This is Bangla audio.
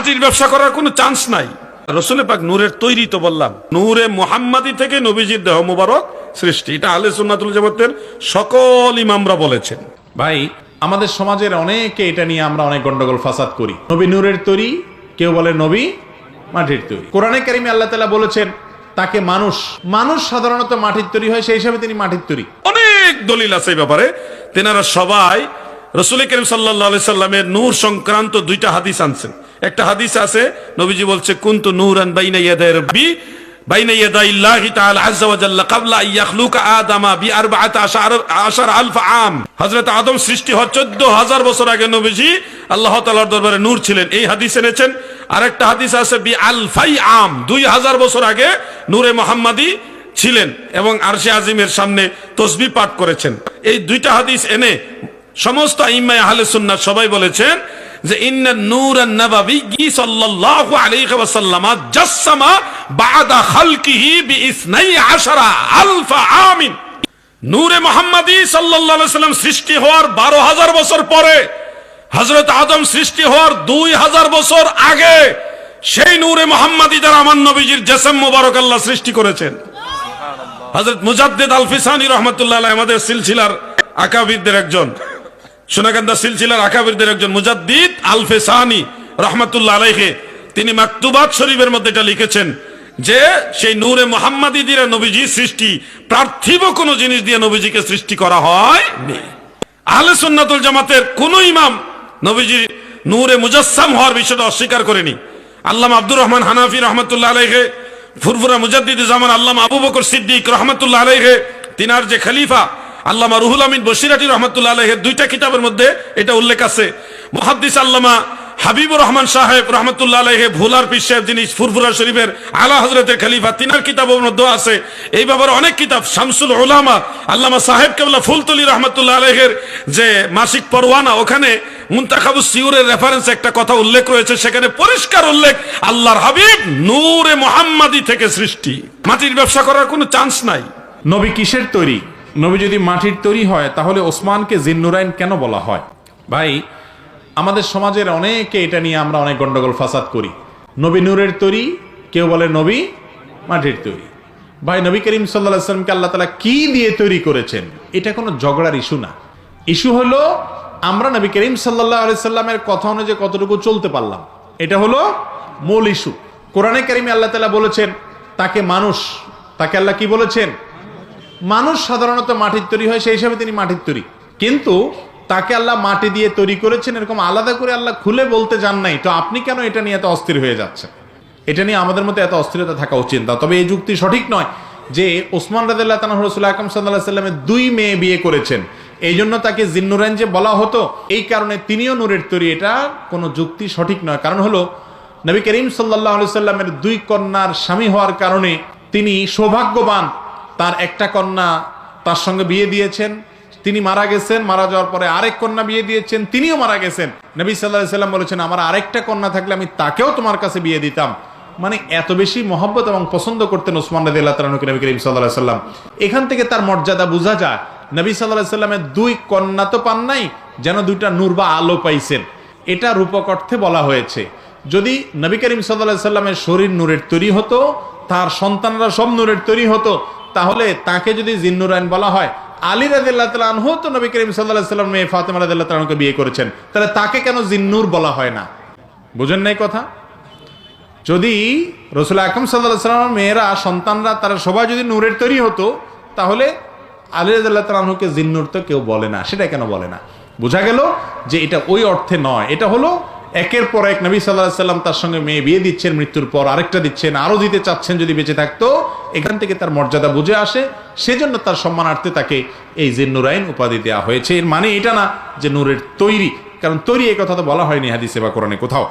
মাটির ব্যবসা করার কোনো চান্স নাই। রসুলের পাক নূরের তৈরি তো বললাম। নূরে মোহাম্মদী থেকে নবীজির দেহ মুবারক সৃষ্টি। এটা আলে সুন্নাতুল জামাতের সকল ইমামরা বলেছেন। ভাই আমাদের সমাজের অনেকে এটা নিয়ে আমরা অনেক গন্ডগোল ফাসাদ করি। নবী নূরের তৈরি কেউ বলে নবী মাটির তৈরি। কোরআনে কারিমে আল্লাহ তালা বলেছেন তাকে মানুষ মানুষ সাধারণত মাটির তৈরি হয় সেই হিসাবে তিনি মাটির তৈরি। অনেক দলিল আছে এই ব্যাপারে। তেনারা সবাই রসুল করিম সাল্লাহ সাল্লামের নূর সংক্রান্ত দুইটা হাদিস আনছেন। একটা হাদিস আছে, নবীজি বলছে, কুন্তু নূরান বাইনা বি আম। আদম সৃষ্টি হওয়ার 14000 বছর আগে আল্লাহ দরবারে নূর ছিলেন। এই হাদিস এনেছেন। আরেকটা হাদিস আছে, বি আলফাই আম 2000 বছর আগে নূরে মুহাম্মাদি ছিলেন এবং আরশে আজিমের সামনে তসবি পাঠ করেছেন। এই দুইটা হাদিস এনে সমস্ত আইম্মায় আহলে সবাই বলেছেন যে ইন্না নূর নবাবী সাল্লাল্লাহু আলাইহি ওয়াসাল্লাম জাসসামা বাদা খালকিহি বিইসনাই আশারা আলফা আমিন। নূরে মুহাম্মাদি সাল্লাল্লাহু আলাইহি সাল্লাম সৃষ্টি হওয়ার 12000 বছর পরে হযরত আদম সৃষ্টি হওয়ার 2000 বছর আগে সেই নূরে মুহাম্মাদি দ্বারা আমার নবীজির জেসম মোবারক আল্লাহ সৃষ্টি করেছেন। হজরত মুজাদ্দেদ আল ফিসানি রহমতুল্লাহ আলাইহি আমাদের সিলসিলার আকাবিরদের একজন। সোনাকান্দা সিলসিলার আকাবিরদের একজন মুজাদ্দিদ, আলফে সাহানি রহমতুল্লাহ আলাইহি, তিনি মাকতুবাত শরীফের মধ্যে এটা লিখেছেন যে, সেই নূরে মোহাম্মদী দিয়ে নবীজি সৃষ্টি, পার্থিব কোনো জিনিস দিয়ে নবীজিকে সৃষ্টি করা হয় আহলে সুন্নাতুল জামাতের কোন ইমাম নবীজি নূরে মুজাসসাম হওয়ার বিষয়টা অস্বীকার করেনি। আল্লামা আব্দুর রহমান হানাফি রহমতুল্লাহ আলাইহি, ফুরফুরা মুজাদ্দিদ জামান আল্লামা আবু বকর সিদ্দিক রহমতুল্লাহ আলাইহি, তিনার যে খলিফা আল্লামা রুহুল আমিন বসিরাটি রহমতুল্লাহ আলাইহের দুইটা কিতাবের মধ্যে এটা উল্লেখ আছে। মুহাদ্দিস আল্লামা হাবিবুর রহমান সাহেব রহমতুল্লাহ আলাইহে ভুলার পীর সাহেব যিনি ফুরফুরা শরীফের আলা হজরতের খলিফা, তিনার কিতাবের মধ্যে আছে। এই ব্যাপারে অনেক কিতাব, শামসুল ওলামা আল্লামা সাহেব কেবলা ফুলতলি রহমতুল্লাহ আলাইহের যে মাসিক পরওয়ানা ওখানে মুন্তাখাবু সিউরের রেফারেন্স একটা কথা উল্লেখ রয়েছে, সেখানে পরিষ্কার উল্লেখ, আল্লাহর হাবিব নূরে মোহাম্মদী থেকে সৃষ্টি। মাটির ব্যবসা করার কোনো চান্স নাই। নবী কিসের তৈরি? নবী যদি মাটির তৈরি হয়, তাহলে ওসমানকে জিন্নুরাইন কেন বলা হয়? ভাই, আমাদের সমাজের অনেকে এটা নিয়ে আমরা অনেক গন্ডগোল ফাসাদ করি। নবী নূরের তৈরি, কেউ বলে নবী মাটির তৈরি। ভাই, নবী করিম সাল্লাহ সাল্লামকে আল্লাহ তালা কি দিয়ে তৈরি করেছেন? এটা কোনো ঝগড়ার ইস্যু না। ইস্যু হলো, আমরা নবী করিম সাল্লাহ সাল্লামের কথা অনুযায়ী কতটুকু চলতে পারলাম। এটা হলো মূল ইস্যু। কোরআনে কারিমে আল্লাহ তালা বলেছেন, তাকে মানুষ, তাকে আল্লাহ কি বলেছেন? মানুষ সাধারণত মাটির তৈরি হয়, সেই হিসাবে তিনি মাটির তৈরি। কিন্তু তাকে আল্লাহ মাটি দিয়ে তৈরি করেছেন, এরকম আলাদা করে আল্লাহ খুলে বলতে যান নাই। তো আপনি কেন এটা নিয়ে এত অস্থির হয়ে যাচ্ছেন? এটা নিয়ে আমাদের মধ্যে এত অস্থিরতা থাকা উচিত না। তবে এই যুক্তি সঠিক নয় যে ওসমান রাদিল্লাহ তানাহ রসুল আকরম সাল্লাহ সাল্লামের দুই মেয়ে বিয়ে করেছেন। এই জন্য তাকে জিন্নুরাইন যে বলা হতো, এই কারণে তিনিও নূরের তৈরি। এটা কোনো যুক্তি সঠিক নয়। কারণ হলো, নবী করিম সাল্লাহ সাল্লামের দুই কন্যার স্বামী হওয়ার কারণে তিনি সৌভাগ্যবান তার একটা কন্যা তার সঙ্গে বিয়ে দিয়েছেন, তিনি মারা গেছেন, মারা যাওয়ার পরে আরেক কন্যা বিয়ে দিয়েছেন, তিনিও মারা গেছেন। নবী সাল্লাহ সাল্লাম বলেছেন, আমার আরেকটা কন্যা থাকলে আমি তাকেও তোমার কাছে বিয়ে দিতাম। মানে এত বেশি মহব্বত এবং পছন্দ করতেন ওসমান রাদি আল্লাহ তালুকে নবী করিম সাল্লাহ সাল্লাম এখান থেকে তার মর্যাদা বোঝা যায়। নবী সাল্লাহ সাল্লামের দুই কন্যা তো পান নাই, যেন দুইটা নূর বা আলো পাইছেন। এটা রূপক অর্থে বলা হয়েছে। যদি নবী করিম সাল্লাহ সাল্লামের শরীর নূরের তৈরি হতো, তার সন্তানরা সব নূরের তৈরি হতো তাহলে তাকে যদি জিন্নুরাইন বলা হয়, আলী রাদিল্লাহ তালহ তো নবী করিম সাল্লাহ সাল্লাম মেয়ে ফাতেমা রাদিল্লাহ তালকে বিয়ে করেছেন। তাহলে তাকে কেন জিন্নুর বলা হয় না? বুঝেন নাই কথা? যদি রসুল আকরম সাল্লাহ সাল্লামের মেয়েরা, সন্তানরা, তারা সবাই যদি নূরের তৈরি হতো, তাহলে আলী রাদিল্লাহ তালহুকে জিন্নুর তো কেউ বলে না। সেটা কেন বলে না? বোঝা গেল যে এটা ওই অর্থে নয়। এটা হলো একের পর এক নবী সাল্লাহ সাল্লাম তার সঙ্গে মেয়ে বিয়ে দিচ্ছেন, মৃত্যুর পর আরেকটা দিচ্ছেন আরও দিতে চাচ্ছেন যদি বেঁচে থাকতো, এখান থেকে তার মর্যাদা বুঝে আসে। সেজন্য তার সম্মানার্থে তাকে এই যে নুরাইন উপাধি দেওয়া হয়েছে। এর মানে এটা না যে নূরের তৈরি, কারণ তৈরি এ কথা তো বলা হয়নি হাদিসে বা কোরআনে কোথাও।